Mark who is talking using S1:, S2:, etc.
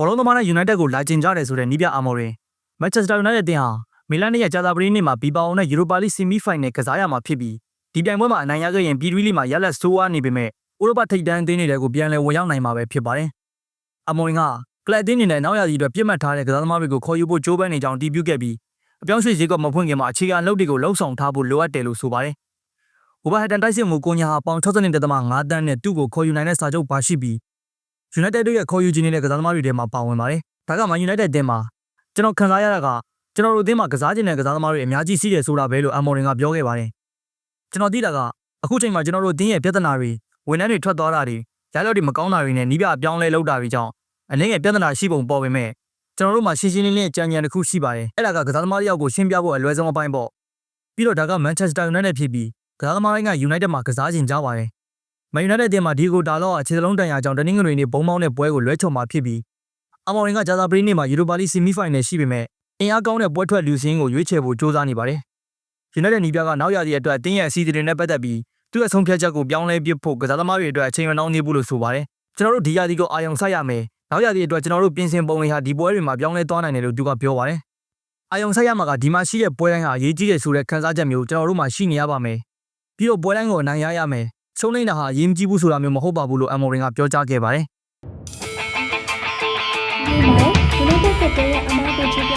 S1: ဘောလုံးသမားနဲ့ United ကိုလာကျင်ကြတယ်ဆိုတဲ့နီးပြအာမော်ရင် Manchester United တင်ဟာမီလန်နဲ့ကြာသပတေးနေ့မှာဘီပါအောင်နဲ့ Europa League Semi Final ကစားရမှာဖြစ်ပြီးဒီပြိုင်ပွဲမှာအနိုင်ရခဲ့ရင်ပြည်တွင်းလိမှာရလက်ဆိုးဝါးနေပေမဲ့ဥရောပထိပ်တန်းအသင်းတွေကိုပြန်လည်ဝင်ရောက်နိုင်မှာပဲဖြစ်ပါတယ်။အမော်ရင်ကကလပ်အသင်းအနေနဲ့နောက်ရည်အတွက်ပြစ်မှတ်ထားတဲ့ကစားသမားတွေကိုခေါ်ယူဖို့ကြိုးပမ်းနေကြောင်းတည်ပြုခဲ့ပြီးအပြောင်းရွှေ့ဈေးကွက်မဖွင့်ခင်မှာအခြေခံအလုပ်တွေကိုလှုပ်ဆောင်ထားဖို့လိုအပ်တယ်လို့ဆိုပါတယ်။ဝဘာဟက်တန်တိုက်စစ်မှုကိုညာဟာပေါင်62.5တန်းနဲ့သူ့ကိုခေါ်ယူနိုင်တဲ့စာချုပ်ပါရှိပြီး United တို့ရဲ့ခေါ်ယူခြင်းနေတဲ့ကစားသမားတွေထဲမှာပါဝင်ပါတယ်။ဒါကမှ United အသင်းမှာကျွန်တော်ခံစားရတာကကျွန်တော်တို့အသင်းမှာကစားခြင်းတဲ့ကစားသမားတွေအများကြီးရှိတယ်ဆိုတာပဲလို့အမော်ရင်ကပြောခဲ့ပါတယ်။ကျွန်တော်သိတာကအခုချိန်မှာကျွန်တော်တို့အသင်းရဲ့ပြဿနာတွေဝန်ထမ်းတွေထွက်သွားတာတွေရလဒ်တွေမကောင်းတာတွေနဲ့နီးပြအပြောင်းလဲလုပ်တာတွေကြောင့်အနေငယ်ပြဿနာရှိပုံပေါ်ပေမဲ့ကျွန်တော်တို့မှာရှင်းရှင်းလင်းလင်းကြံကြံတစ်ခုရှိပါတယ်။အဲ့ဒါကကစားသမားတယောက်ကိုရှင်းပြဖို့အလွယ်ဆုံးအပိုင်းပေါ့။ပြီးတော့ဒါက Manchester United ဖြစ်ပြီးကစားသမားတိုင်းက United မှာကစားခြင်းကြပါတယ်။ Man United အသင်းမှာဒီကိုဒါတော့အခြေစလုံးတန်ရာကြောင့်တနင်္ဂနွေနေ့ဘုံမောင်းတဲ့ပွဲကိုလွဲချော်မှာဖြစ်ပြီးအမော်ရင်ကဂျာသာပရီနေ့မှာ Europa League Semi Final ရှိပေမဲ့အင်အားကောင်းတဲ့ပွဲထွက်လူစင်းကိုရွေးချယ်ဖို့ကြိုးစားနေပါတယ်။ United နီးပြကနောက်ရသည့်အတွက်အသင်းရဲ့အစီအစဉ်တွေနဲ့ပတ်သက်ပြီးသူ့ရဲ့ဆုံးဖြတ်ချက်ကိုပြောင်းလဲပစ်ဖို့ကစားသမားတွေအတွက်အချိန်မနှောင်းနေဘူးလို့ဆိုပါတယ်။ကျွန်တော်တို့ဒီရာသီကိုအာရုံစိုက်ရမယ်။နောက်ရာသီအတွက်ကျွန်တော်တို့ပြင်ဆင်ပုံတွေဟာဒီပွဲတွေမှာပြောင်းလဲသွားနိုင်တယ်လို့သူကပြောပါတယ်။အာရုံစိုက်ရမှာကဒီမှာရှိတဲ့ပွဲတိုင်းဟာအရေးကြီးတယ်ဆိုတဲ့ခံစားချက်မျိုးကျွန်တော်တို့မှာရှိနေရပါမယ်။ပြီးတော့ပွဲတိုင်းကိုအနိုင်ရရမယ်။ ဆုံးနေတာဟာအရေးမကြီးဘူးဆိုတာမျိုးမဟုတ်ပါဘူးလို့အမော်ရင်ကပြောကြားခဲ့ပါတယ်။
S2: ဒီမှာ United ကတည်းကအမားကိုချစ်